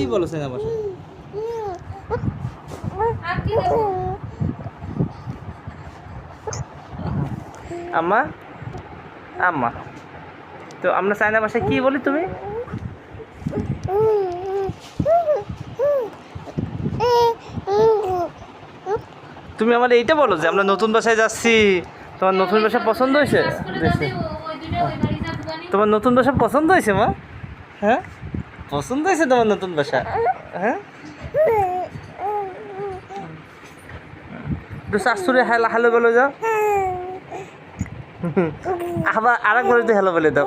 কি বলো কি দেবো আম্মা আম্মা। তো আমরা চাইনা ভাষায় কি বলি তুমি? তুমি আমার এইটা বলো যে আমরা নতুন বাসায় যাচ্ছি। তোমার নতুন বাসা পছন্দ হয়েছে? গানি তোমার নতুন বাসা পছন্দ হয়েছে মা? হ্যাঁ? পছন্দ হয়েছে তোমার নতুন বাসা? হ্যাঁ? তো শাশুড়ি হ্যালো হ্যালো বলে যাও। আবার আরেকবার একটু হ্যালো বলে দাও।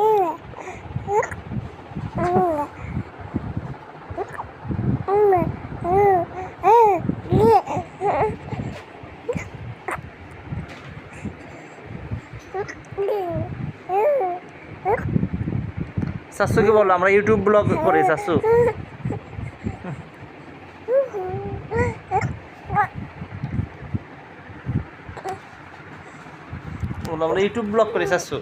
শাশুকে বলো আমরা ইউটিউব ব্লগ করি শাশু বলো আমরা ইউটিউব ব্লগ করি শাশু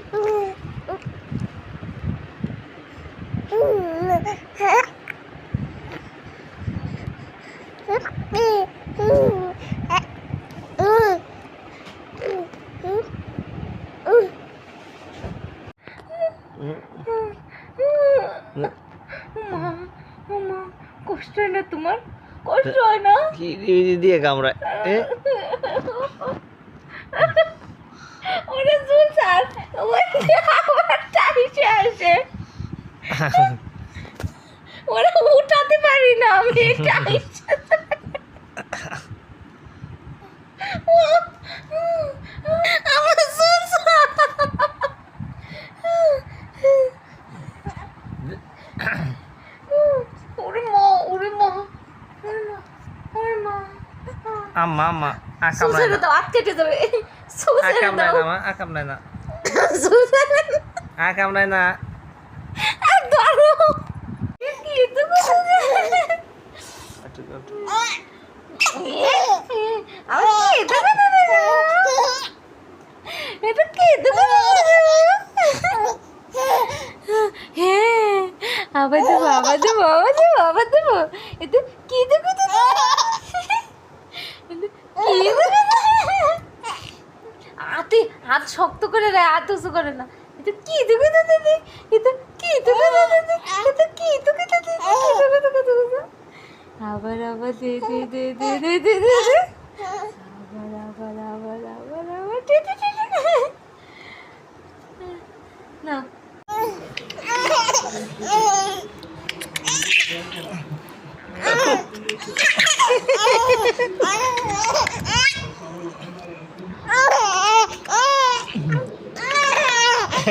মা কষ্ট হয় না তোমার? কষ্ট হয় না? কি দিয়ে কামড়ায়? ওরে জুল স্যার ওই আমার টাইসে আসে ওরা উঠাতে পারি না আমি টাইসে আম্মা আম্মা আকাম নাই না দাও। আটকেটে যাবে। আকাম নাই না আকাম নাই না আকাম নাই না আবার দেবো আবার দেবো আবার দেবো আবার দেবো। এতে কি দেবো? হাতে হাত শক্ত করে রায় হাত উঁচু করে না। এটা কি তোকে তো দিদি এটা কি তোকে তো দিদি এটা কি তোকে তো দিদি তোকে তোকে তোকে আবার আবার, দে দে দে দে দে দে দে আবার আবার আবার আবার আবার, দে দে দে না। Ah!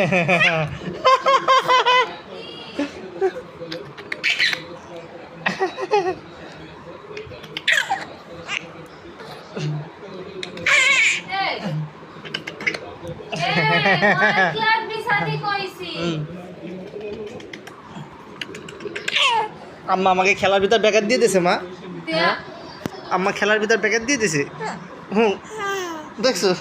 আম্মা আমাকে খেলার ভিতর প্যাকেট দিয়ে দিছে মা। আম্মা খেলার ভিতর প্যাকেট দিয়ে দিছে। হুম। দেখছ?